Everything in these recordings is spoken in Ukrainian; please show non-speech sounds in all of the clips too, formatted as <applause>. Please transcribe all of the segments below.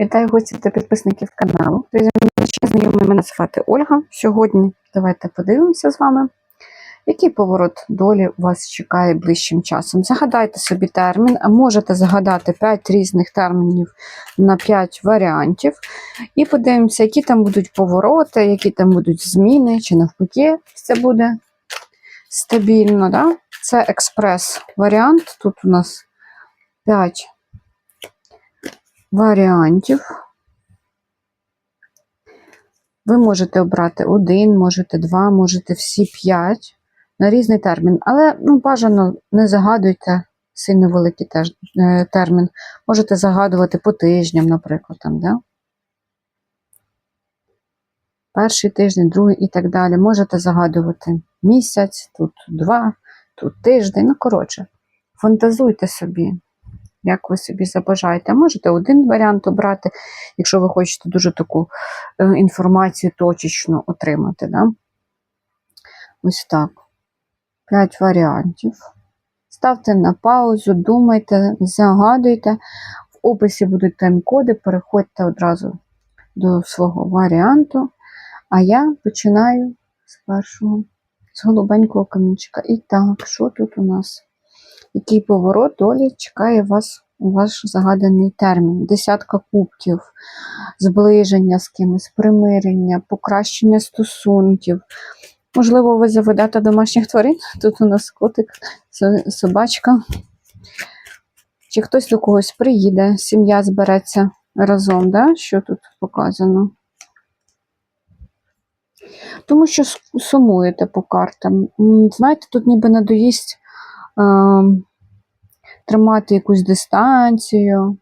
Вітаю гостів та підписників каналу. Ще знайомі мене звати Ольга. Сьогодні давайте подивимося з вами, який поворот долі вас чекає ближчим часом. Загадайте собі термін, а можете загадати 5 різних термінів на 5 варіантів. І подивимося, які там будуть повороти, які там будуть зміни, чи навпаки, це буде стабільно. Да? Це експрес-варіант. Тут у нас 5 варіантів. Ви можете обрати один, можете два, можете всі п'ять на різний термін. Але ну, бажано не загадуйте сильно великий теж, е, термін. Можете загадувати по тижням, наприклад. Там, да? Перший тиждень, другий і так далі. Можете загадувати місяць, тут два, тут тиждень. Ну, коротше, фантазуйте собі як ви собі забажаєте. Можете один варіант обрати, якщо ви хочете дуже таку е, інформацію точечно отримати. Да? Ось так. П'ять варіантів. Ставте на паузу, думайте, загадуйте. В описі будуть тайм-коди, переходьте одразу до свого варіанту. А я починаю з першого, з голубенького камінчика. І так, що тут у нас? Який поворот долі чекає вас у ваш загаданий термін. Десятка кубків, зближення з кимось, примирення, покращення стосунків. Можливо, ви заведете домашніх тварин. Тут у нас котик, собачка. Чи хтось до когось приїде, сім'я збереться разом, да? що тут показано? Тому що сумуєте по картам. Знаєте, тут ніби надоїсть тримати якусь дистанцію,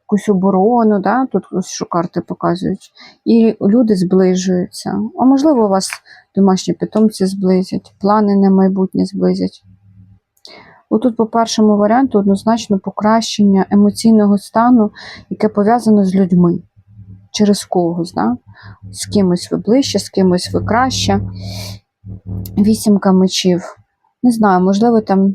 якусь оборону, да? тут ось що карти показують, і люди зближуються. А можливо, у вас домашні питомці зблизять, плани на майбутнє зблизять. Отут, по першому варіанту, однозначно покращення емоційного стану, яке пов'язане з людьми. Через когось, да? з кимось ви ближче, з кимось ви краще. Вісімка мечів. Не знаю, можливо, там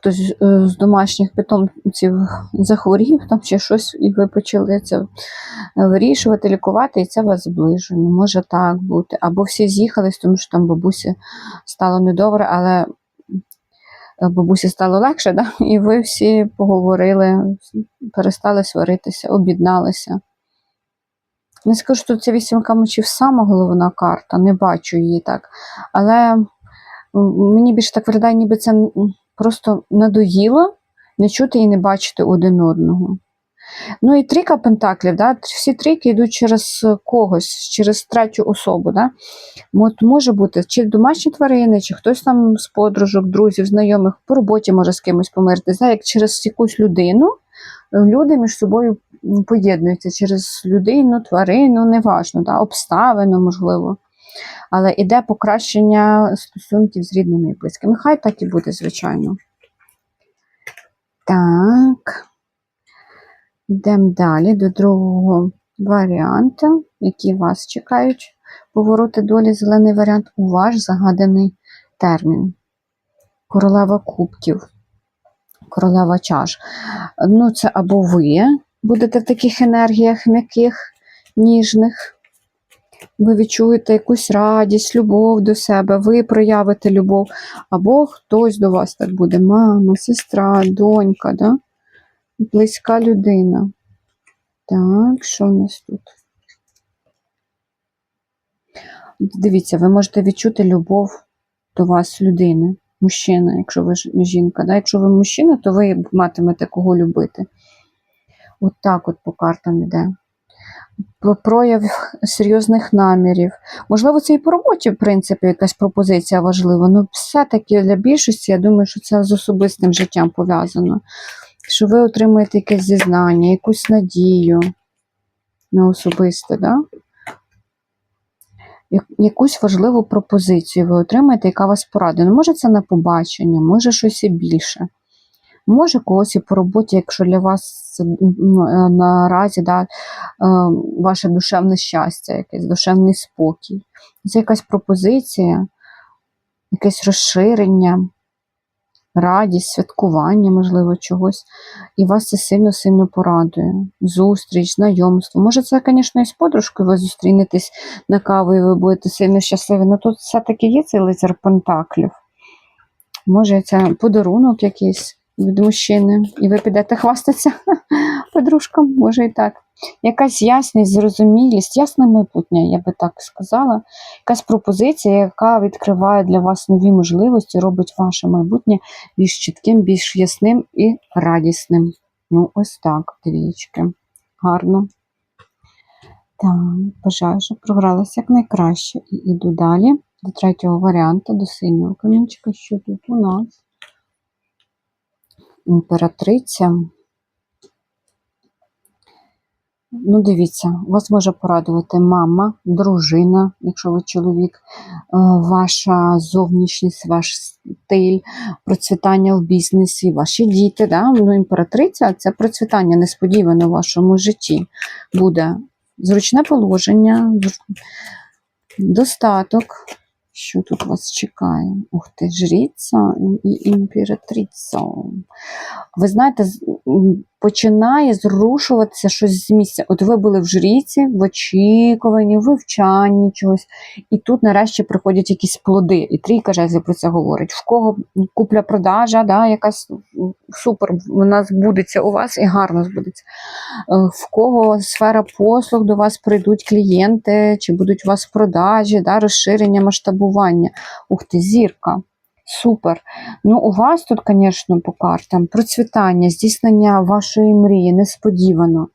хтось е, з домашніх питомців захворів там чи щось, і ви почали це вирішувати, лікувати, і це вас зближує. Може так бути. Або всі з'їхались, тому що там бабусі стало недобре, але бабусі стало легше, <laughs> да? і ви всі поговорили, перестали сваритися, об'єдналися. Не скажу, що це вісімка мечів сама головна карта, не бачу її так. Але мені більше так виглядає, ніби це просто надоїло не чути і не бачити один одного. Ну і трійка пентаклів, да? всі трійки йдуть через когось, через третю особу. Да? От Може бути чи домашні тварини, чи хтось там з подружок, друзів, знайомих, по роботі може з кимось помиритися. Да? Як через якусь людину люди між собою поєднуються через людину, тварину, неважно, да? обставину, можливо. Але іде покращення стосунків з рідними і близькими. Хай так і буде, звичайно. Так. Йдемо далі до другого варіанту, які вас чекають. Повороти долі, зелений варіант у ваш загаданий термін. Королева кубків, королева чаш. Ну, це або ви будете в таких енергіях м'яких, ніжних. Ви відчуєте якусь радість, любов до себе, ви проявите любов, або хтось до вас так буде: мама, сестра, донька, да? близька людина. Так, що у нас тут? Дивіться, ви можете відчути любов до вас, людини, мужчина, якщо ви жінка. Да? Якщо ви мужчина, то ви матимете кого любити. От так от по картам іде прояв серйозних намірів. Можливо, це і по роботі, в принципі, якась пропозиція важлива. але все-таки для більшості, я думаю, що це з особистим життям пов'язано. Що ви отримаєте якесь зізнання, якусь надію на особисте, да? якусь важливу пропозицію ви отримаєте, яка вас порадує. Ну, Може, це на побачення, може щось і більше. Може, когось і по роботі, якщо для вас це е, наразі да, е, ваше душевне щастя, якийсь душевний спокій. Це якась пропозиція, якесь розширення, радість, святкування, можливо, чогось. І вас це сильно-сильно порадує. Зустріч, знайомство. Може, це, звісно, і з подружкою ви зустрінетесь на каву, і ви будете сильно щасливі. але тут все-таки є цей лицар Пентаклів. Може, це подарунок якийсь від мужчини, і ви підете хвастатися <laughs> подружкам, може і так. Якась ясність, зрозумілість, ясне майбутнє, я би так сказала. Якась пропозиція, яка відкриває для вас нові можливості, робить ваше майбутнє більш чітким, більш ясним і радісним. Ну, ось так, двічки. Гарно. Так, бажаю, щоб програлася якнайкраще. І йду далі до третього варіанту, до синього камінчика. Що тут у нас? Імператриця. Ну, дивіться, вас може порадувати мама, дружина, якщо ви чоловік, е, ваша зовнішність, ваш стиль, процвітання в бізнесі, ваші діти. Да? Ну, імператриця це процвітання несподівано в вашому житті. Буде зручне положення, достаток. Що тут вас чекає? Ух ти, жріця і імператриця. Ви знаєте, починає зрушуватися щось з місця. От ви були в жріці, в очікуванні, в вивчанні чогось, і тут нарешті приходять якісь плоди. І трійка жезлів про це говорить. В кого купля-продажа, да, якась супер, вона збудеться у вас і гарно збудеться. Е, В кого сфера послуг до вас прийдуть клієнти, чи будуть у вас продажі, да, розширення, масштабування. Ух ти, зірка. Супер. Ну, у вас тут, звісно, по картам процвітання, здійснення вашої мрії несподівано.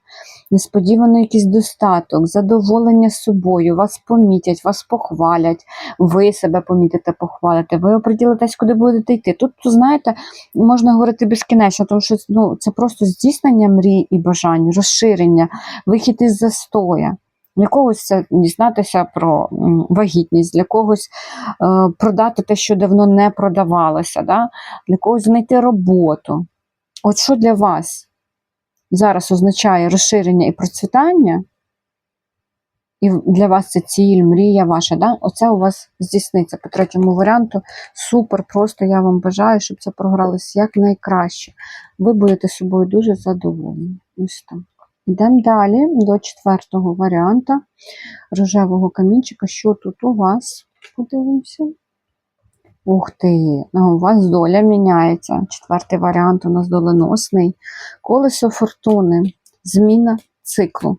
Несподівано якийсь достаток, задоволення собою, вас помітять, вас похвалять, ви себе помітите, похвалите, ви оприділитесь, куди будете йти. Тут, знаєте, можна говорити безкінечно, тому що ну, це просто здійснення мрій і бажань, розширення, вихід із застоя. Для когось це дізнатися про вагітність, для когось е, продати те, що давно не продавалося, да? для когось знайти роботу. От що для вас зараз означає розширення і процвітання, і для вас це ціль, мрія ваша, да? оце у вас здійсниться по третьому варіанту. Супер, просто я вам бажаю, щоб це програлося якнайкраще. Ви будете собою дуже задоволені. Ось так. Йдемо далі до четвертого варіанта рожевого камінчика. Що тут у вас? Подивимося. Ух ти, у вас доля міняється. Четвертий варіант у нас доленосний. Колесо фортуни. Зміна циклу.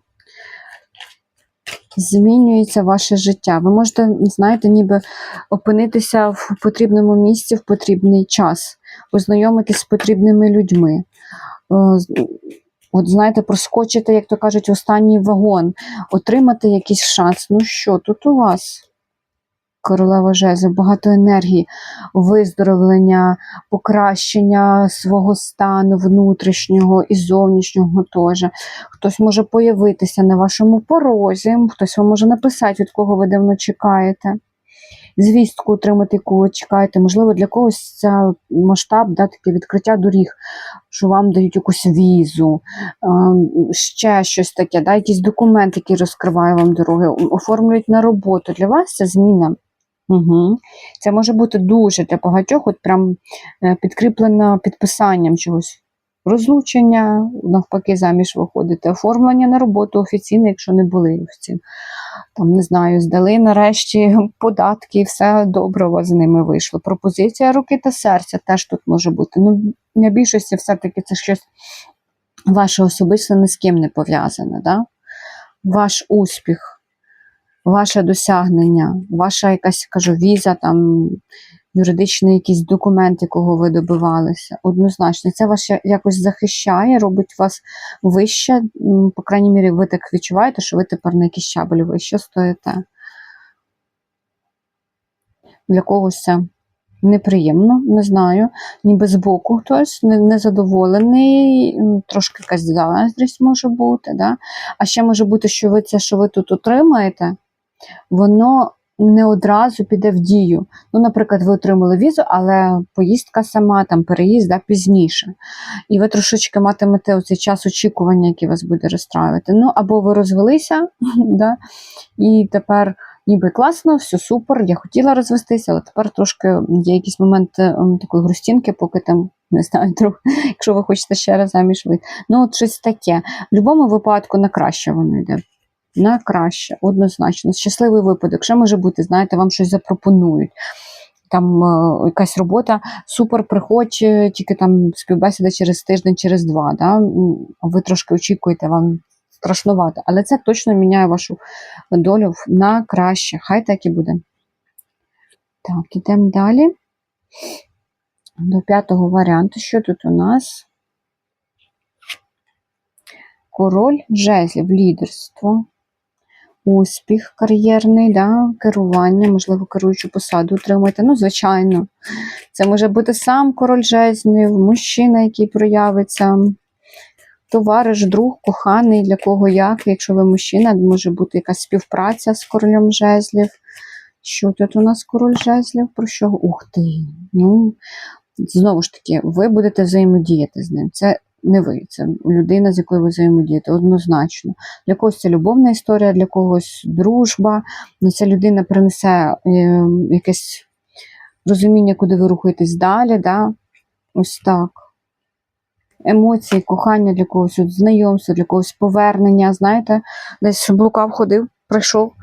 Змінюється ваше життя. Ви можете, знаєте, ніби опинитися в потрібному місці в потрібний час, познайомитись з потрібними людьми. От знаєте, проскочити, як то кажуть, останній вагон, отримати якийсь шанс. Ну що, тут у вас? Королева жезлів, багато енергії, виздоровлення, покращення свого стану внутрішнього і зовнішнього теж. Хтось може появитися на вашому порозі, хтось вам може написати, від кого ви давно чекаєте. Звістку отримати, яку чекаєте. Можливо, для когось це масштаб, да, таке відкриття доріг, що вам дають якусь візу, ем, ще щось таке, да, якийсь документ, який розкриває вам дороги, оформлюють на роботу. Для вас це зміна. Угу. Це може бути дуже для багатьох, от прям е, підкріплено підписанням чогось. Розлучення, навпаки, заміж виходити, оформлення на роботу офіційно, якщо не були офіційно. Там, не знаю, здали нарешті податки, все добре у вас з ними вийшло. Пропозиція руки та серця теж тут може бути. Ну, на більшості все-таки це щось ваше особисто ні з ким не пов'язане. Да? Ваш успіх ваше досягнення, ваша якась кажу, віза, там юридичний якийсь документ, якого ви добивалися. Однозначно, це вас якось захищає, робить вас вище. По крайній мірі, ви так відчуваєте, що ви тепер на якийсь щабель вище стоїте. Для когось це неприємно, не знаю. Ніби збоку хтось незадоволений, трошки якась заздрість може бути. Да? А ще може бути, що ви це, що ви тут отримаєте, воно не одразу піде в дію. Ну, наприклад, ви отримали візу, але поїздка сама, там переїзд да, пізніше. І ви трошечки матимете оцей час очікування, який вас буде розстраювати. Ну, або ви розвелися, <laughs> да, і тепер ніби класно, все супер, я хотіла розвестися, але тепер трошки є якісь моменти м, такої грустінки, поки там, не знаю, трохи, <laughs> якщо ви хочете ще раз заміж вийти. Ну, от щось таке. В будь-якому випадку на краще воно йде. На краще, однозначно. Щасливий випадок. Ще може бути, знаєте, вам щось запропонують. Там е, якась робота, супер, приходь, е, тільки там співбесіда через тиждень, через два. Да? Ви трошки очікуєте, вам страшнувато. Але це точно міняє вашу долю на краще. Хай так і буде. Так, ідемо далі. До п'ятого варіанту. Що тут у нас? Король жезлів, лідерство, успіх кар'єрний, да, керування, можливо, керуючу посаду отримаєте. Ну, звичайно, це може бути сам король жезлів, мужчина, який проявиться, товариш, друг, коханий, для кого як. Якщо ви мужчина, може бути якась співпраця з королем жезлів. Що тут у нас король жезлів? Про що? Ух ти! Ну, знову ж таки, ви будете взаємодіяти з ним. Це не ви, це людина, з якою ви взаємодієте, однозначно. Для когось це любовна історія, для когось дружба. Ну, Ця людина принесе е, якесь розуміння, куди ви рухаєтесь далі. Да? Ось так. Емоції, кохання для когось, от знайомство, для когось повернення. Знаєте, десь блукав, ходив, прийшов,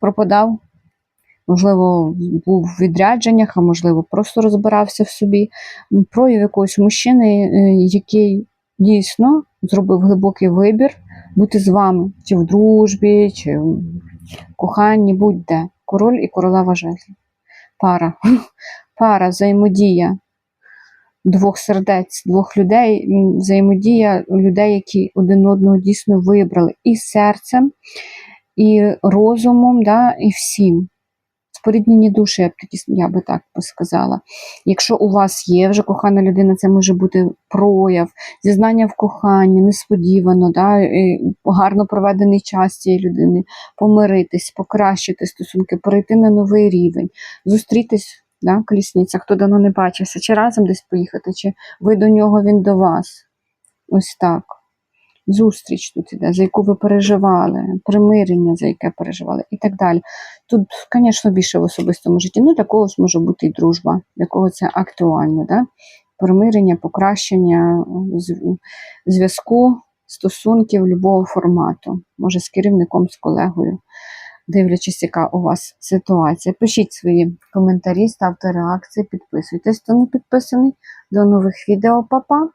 пропадав. Можливо, був в відрядженнях, а можливо, просто розбирався в собі. Прояв якогось мужчини, е, який дійсно зробив глибокий вибір бути з вами, чи в дружбі, чи в коханні, будь-де. Король і королева жезлів. Пара. <laughs> Пара, взаємодія двох сердець, двох людей, взаємодія людей, які один одного дійсно вибрали і серцем, і розумом, да, і всім. Споріднені душі, я б такі, я би так сказала. Якщо у вас є вже кохана людина, це може бути прояв, зізнання в коханні, несподівано, да, гарно проведений час цієї людини, помиритись, покращити стосунки, перейти на новий рівень, зустрітись, да, колісниця, хто давно не бачився, чи разом десь поїхати, чи ви до нього, він до вас. Ось так. Зустріч тут іде, за яку ви переживали, примирення, за яке переживали, і так далі. Тут, звісно, більше в особистому житті. Ну, для когось може бути і дружба, для кого це актуально. Да? Примирення, покращення зв'язку, стосунків любого формату, може з керівником, з колегою, дивлячись, яка у вас ситуація. Пишіть свої коментарі, ставте реакції, підписуйтесь, хто не підписаний. До нових відео, Па-па!